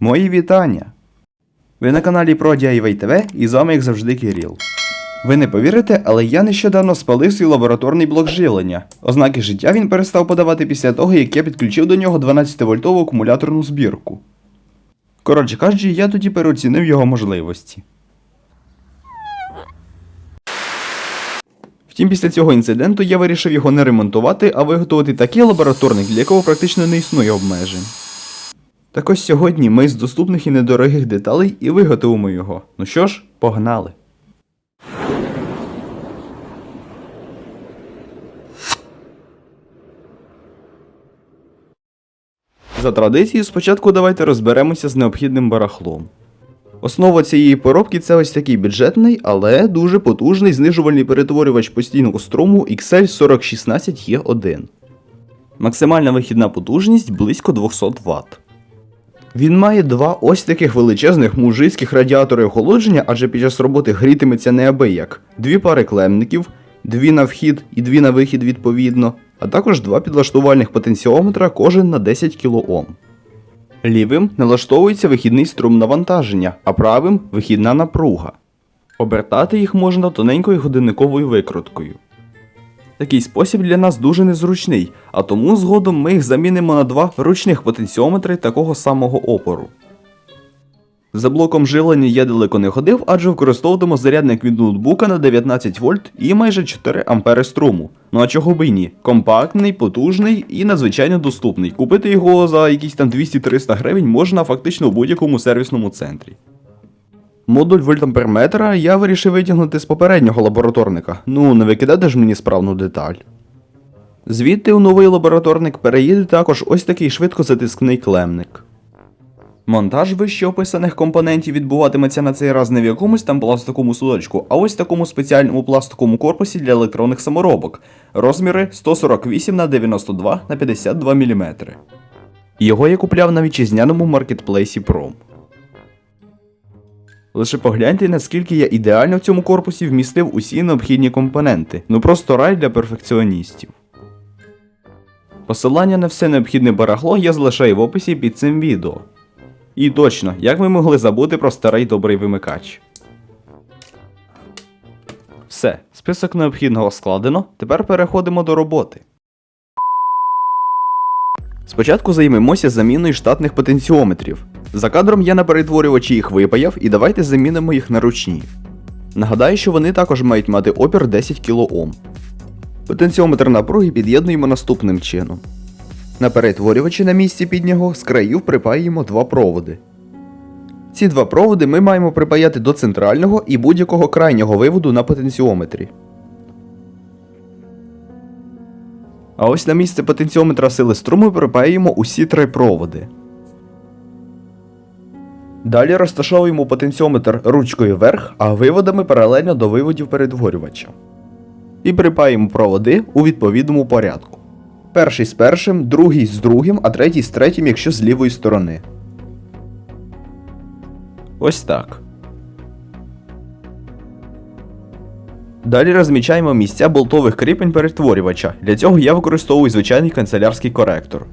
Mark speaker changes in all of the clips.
Speaker 1: Мої вітання! Ви на каналі про DIY TV і з вами, як завжди, Кирил. Ви не повірите, але я нещодавно спалив свій лабораторний блок живлення. Ознаки життя він перестав подавати після того, як я підключив до нього 12-вольтову акумуляторну збірку. Коротше кажучи, я тоді переоцінив його можливості. Втім, після цього інциденту я вирішив його не ремонтувати, а виготовити такий лабораторник, для якого практично не існує обмежень. Так ось сьогодні ми з доступних і недорогих деталей і виготовимо його. Ну що ж, погнали. За традицією, спочатку давайте розберемося з необхідним барахлом. Основа цієї поробки це ось такий бюджетний, але дуже потужний знижувальний перетворювач постійного струму XL4016E1. Максимальна вихідна потужність близько 200 Вт. Він має два ось таких величезних мужицьких радіатори охолодження, адже під час роботи грітиметься неабияк. Дві пари клемників, дві на вхід і дві на вихід відповідно, а також два підлаштувальних потенціометра кожен на 10 кОм. Лівим налаштовується вихідний струм навантаження, а правим вихідна напруга. Обертати їх можна тоненькою годинниковою викруткою. Такий спосіб для нас дуже незручний, а тому згодом ми їх замінимо на два ручних потенціометри такого самого опору. За блоком живлення я далеко не ходив, адже використовуватиму зарядник від ноутбука на 19 вольт і майже 4 ампери струму. Ну а чого би й ні? Компактний, потужний і надзвичайно доступний. Купити його за якісь там 200-300 гривень можна фактично у будь-якому сервісному центрі. Модуль вольтамперметра я вирішив витягнути з попереднього лабораторника. Ну, не викидати ж мені справну деталь. Звідти у новий лабораторник переїде також ось такий швидкозатискний клемник. Монтаж вище описаних компонентів відбуватиметься на цей раз не в якомусь там пластиковому судочку, а ось такому спеціальному пластиковому корпусі для електронних саморобок. Розміри 148 на 92 на 52 мм. Його я купляв на вітчизняному маркетплейсі Prom. Лише погляньте, наскільки я ідеально в цьому корпусі вмістив усі необхідні компоненти. Ну просто рай для перфекціоністів. Посилання на все необхідне барахло я залишаю в описі під цим відео. І точно, як ми могли забути про старий добрий вимикач. Все, список необхідного складено. Тепер переходимо до роботи. Спочатку займемося заміною штатних потенціометрів. За кадром я на перетворювачі їх випаяв і давайте замінимо їх на ручні. Нагадаю, що вони також мають мати опір 10 кОм. Потенціометр напруги під'єднуємо наступним чином. На перетворювачі на місці під нього з країв припаємо два проводи. Ці два проводи ми маємо припаяти до центрального і будь-якого крайнього виводу на потенціометрі. А ось на місце потенціометра сили струму припаємо усі три проводи. Далі розташовуємо потенціометр ручкою вверх, а виводами паралельно до виводів перетворювача. І припаємо проводи у відповідному порядку. Перший з першим, другий з другим, а третій з третім, якщо з лівої сторони. Ось так. Далі розмічаємо місця болтових кріпень перетворювача. Для цього я використовую звичайний канцелярський коректор.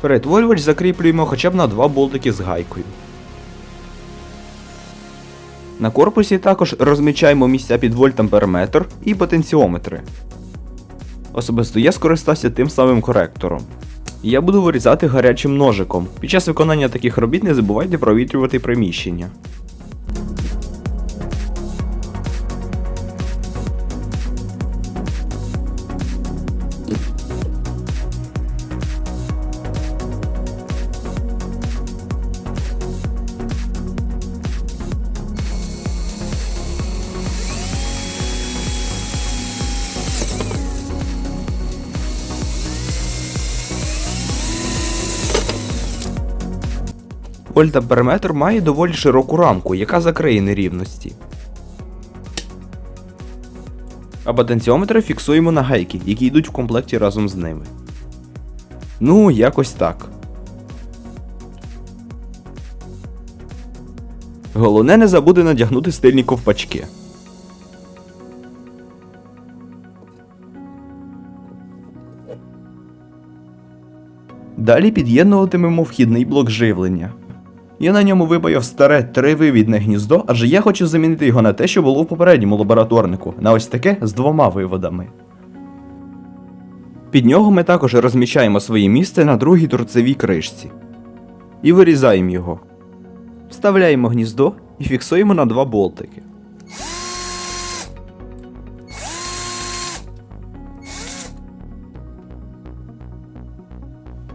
Speaker 1: Перетворювач закріплюємо хоча б на два болтики з гайкою. На корпусі також розмічаємо місця під вольтамперметр і потенціометри. Особисто я скористався тим самим коректором. Я буду вирізати гарячим ножиком. Під час виконання таких робіт не забувайте провітрювати приміщення. Ольтаберметр має доволі широку рамку, яка закриє нерівності. А потенціометри фіксуємо на гайки, які йдуть в комплекті разом з ними. Ну, якось так. Головне не забуде надягнути стильні ковпачки. Далі під'єднуватимемо вхідний блок живлення. Я на ньому випаяв старе трививідне гніздо, адже я хочу замінити його на те, що було в попередньому лабораторнику, на ось таке з двома виводами. Під нього ми також розміщаємо своє місце на другій торцевій кришці. І вирізаємо його. Вставляємо гніздо і фіксуємо на два болтики.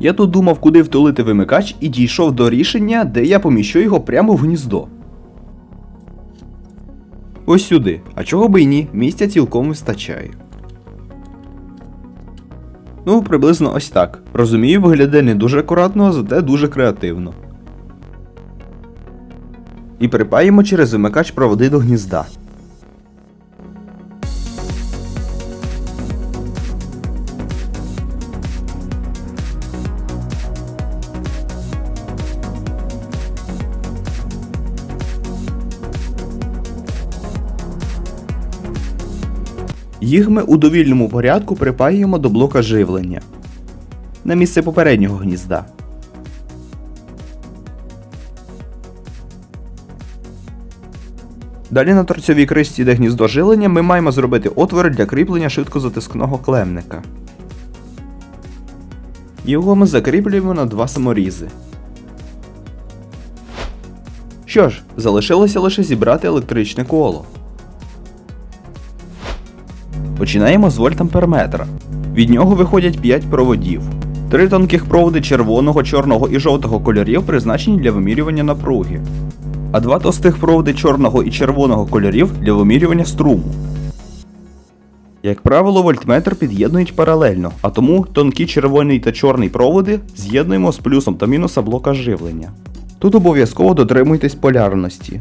Speaker 1: Я тут думав, куди втулити вимикач, і дійшов до рішення, де я поміщу його прямо в гніздо. Ось сюди. А чого би й ні, місця цілком вистачає. Ну, приблизно ось так. Розумію, виглядає не дуже акуратно, зате дуже креативно. І припаємо через вимикач проводи до гнізда. Їх ми у довільному порядку припаюємо до блока живлення на місце попереднього гнізда. Далі на торцьовій кришці, де гніздо живлення, ми маємо зробити отвори для кріплення швидкозатискного клемника. Його ми закріплюємо на два саморізи. Що ж, залишилося лише зібрати електричне коло. Починаємо з вольтамперметра. Від нього виходять 5 проводів. Три тонких проводи червоного, чорного і жовтого кольорів призначені для вимірювання напруги, а два товстих проводи чорного і червоного кольорів для вимірювання струму. Як правило, вольтметр під'єднують паралельно, а тому тонкі червоний та чорний проводи з'єднуємо з плюсом та мінусом блока живлення. Тут обов'язково дотримуйтесь полярності.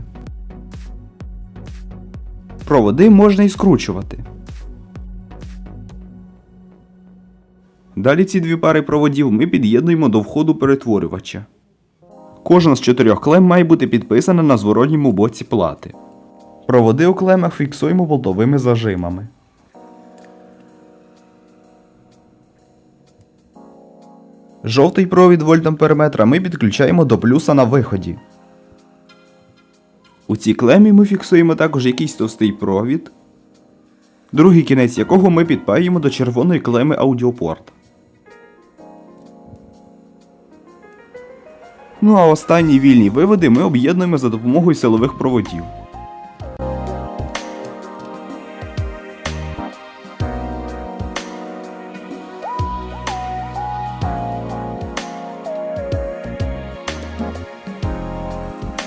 Speaker 1: Проводи можна і скручувати. Далі ці дві пари проводів ми під'єднуємо до входу перетворювача. Кожна з чотирьох клем має бути підписана на зворотньому боці плати. Проводи у клемах фіксуємо болтовими зажимами. Жовтий провід вольтамперметра ми підключаємо до плюса на виході. У цій клемі ми фіксуємо також якийсь товстий провід, другий кінець якого ми підпаюємо до червоної клеми аудіопорт. Ну а останні вільні виводи ми об'єднуємо за допомогою силових проводів.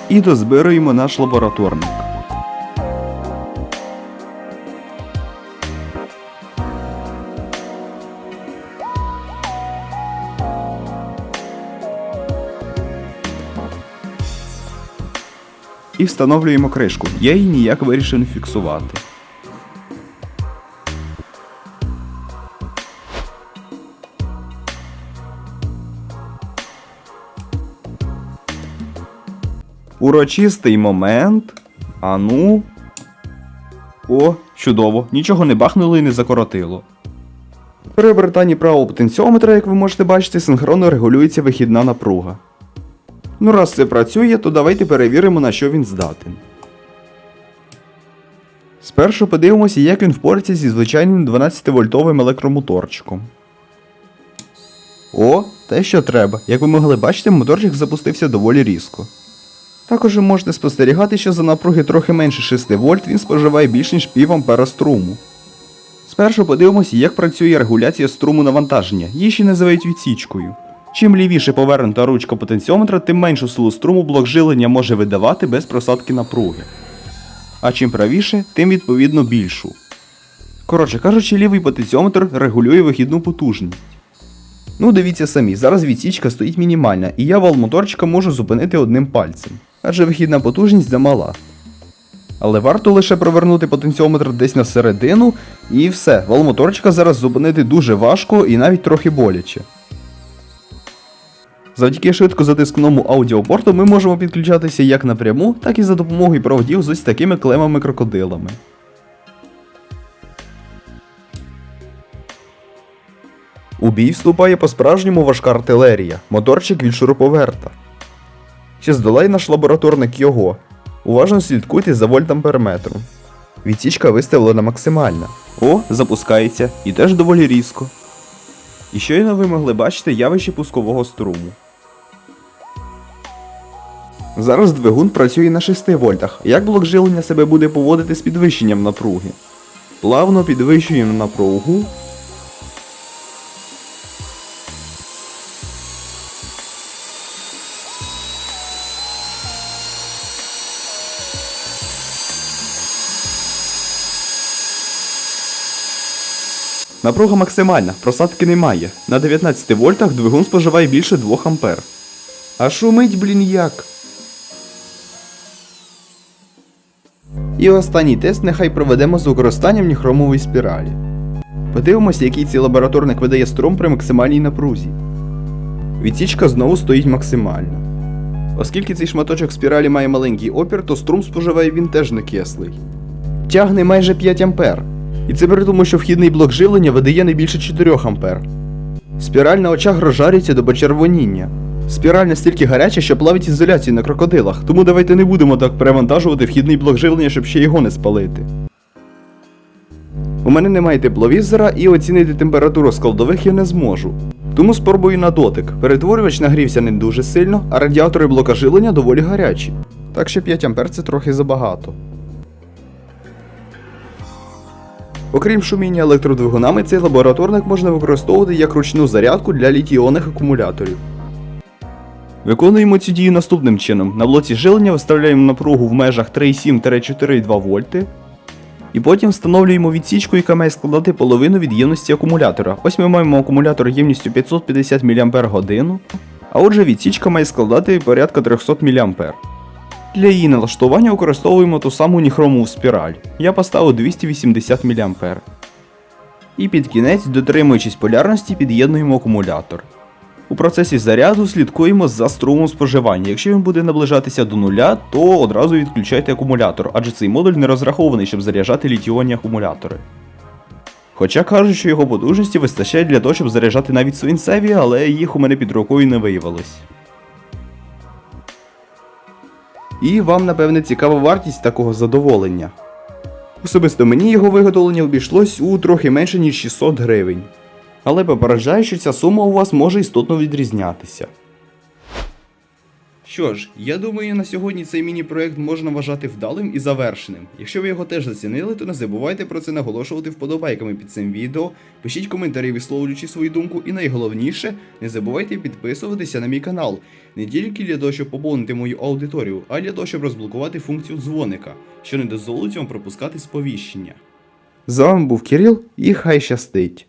Speaker 1: І дозбируємо наш лабораторник. І встановлюємо кришку. Я її ніяк вирішив не фіксувати. Урочистий момент. Ану. О, чудово. Нічого не бахнуло і не закоротило. При обертанні правого потенціометра, як ви можете бачити, синхронно регулюється вихідна напруга. Ну, раз це працює, то давайте перевіримо, на що він здатен. Спершу подивимося, як він впорається зі звичайним 12-вольтовим електромоторчиком. О, те, що треба. Як ви могли бачити, моторчик запустився доволі різко. Також ви можете спостерігати, що за напруги трохи менше 6 вольт він споживає більш ніж пів ампера струму. Спершу подивимося, як працює регуляція струму навантаження, її ще називають відсічкою. Чим лівіше повернута ручка потенціометра, тим меншу силу струму блок жилення може видавати без просадки напруги. А чим правіше, тим відповідно більшу. Коротше кажучи, лівий потенціометр регулює вихідну потужність. Ну, дивіться самі, зараз відсічка стоїть мінімальна, і я вал моторчика можу зупинити одним пальцем, адже вихідна потужність замала. Але варто лише провернути потенціометр десь на середину, і все, вал моторчика зараз зупинити дуже важко і навіть трохи боляче. Завдяки швидкозатискному аудіопорту ми можемо підключатися як напряму, так і за допомогою проводів з ось такими клемами-крокодилами. У бій вступає по-справжньому важка артилерія, моторчик від шуруповерта. Ще здолає наш лабораторник його. Уважно слідкуйте за вольтамперметром. Відсічка виставлена максимальна. О, запускається, і теж доволі різко. І щойно ви могли бачити явище пускового струму. Зараз двигун працює на 6 вольтах. Як блок живлення себе буде поводити з підвищенням напруги? Плавно підвищуємо напругу. Напруга максимальна, просадки немає. На 19 вольтах двигун споживає більше 2 ампер. А шумить, блін, як. І останній тест нехай проведемо з використанням ніхромової спіралі. Подивимося, який цей лабораторник видає струм при максимальній напрузі. Відсічка знову стоїть максимально. Оскільки цей шматочок спіралі має маленький опір, то струм споживає він теж не кислий. Тягне майже 5 ампер. І це при тому, що вхідний блок живлення видає не більше 4 ампер. Спіраль на очах розжарюється до почервоніння. Спіраль настільки гаряча, що плавить ізоляцію на крокодилах, тому давайте не будемо так перевантажувати вхідний блок живлення, щоб ще його не спалити. У мене немає тепловізора і оцінити температуру складових я не зможу. Тому спробую на дотик. Перетворювач нагрівся не дуже сильно, а радіатори блока живлення доволі гарячі. Так що 5 ампер це трохи забагато. Окрім шуміння електродвигунами, цей лабораторник можна використовувати як ручну зарядку для літіонних акумуляторів. Виконуємо цю дію наступним чином. На блоці жилення виставляємо напругу в межах 3,7-4,2 вольти. І потім встановлюємо відсічку, яка має складати половину від ємності акумулятора. Ось ми маємо акумулятор ємністю 550 мАч, а отже відсічка має складати порядка 300 мА. Для її налаштування використовуємо ту саму ніхромову спіраль. Я поставив 280 мА. І під кінець, дотримуючись полярності, під'єднуємо акумулятор. У процесі заряду слідкуємо за струмом споживання. Якщо він буде наближатися до нуля, то одразу відключайте акумулятор, адже цей модуль не розрахований, щоб заряджати літіонні акумулятори. Хоча кажуть, що його потужності вистачає для того, щоб заряджати навіть свинцеві, але їх у мене під рукою не виявилось. І вам, напевне, цікава вартість такого задоволення. Особисто мені його виготовлення обійшлось у трохи менше ніж 600 гривень. Але попереджаю, що ця сума у вас може істотно відрізнятися. Що ж, я думаю, на сьогодні цей міні-проект можна вважати вдалим і завершеним. Якщо ви його теж зацінили, то не забувайте про це наголошувати вподобайками під цим відео, пишіть коментарі, висловлюючи свою думку, і найголовніше, не забувайте підписуватися на мій канал, не тільки для того, щоб поповнити мою аудиторію, а й для того, щоб розблокувати функцію дзвоника, що не дозволить вам пропускати сповіщення. З вами був Кирил і хай щастить!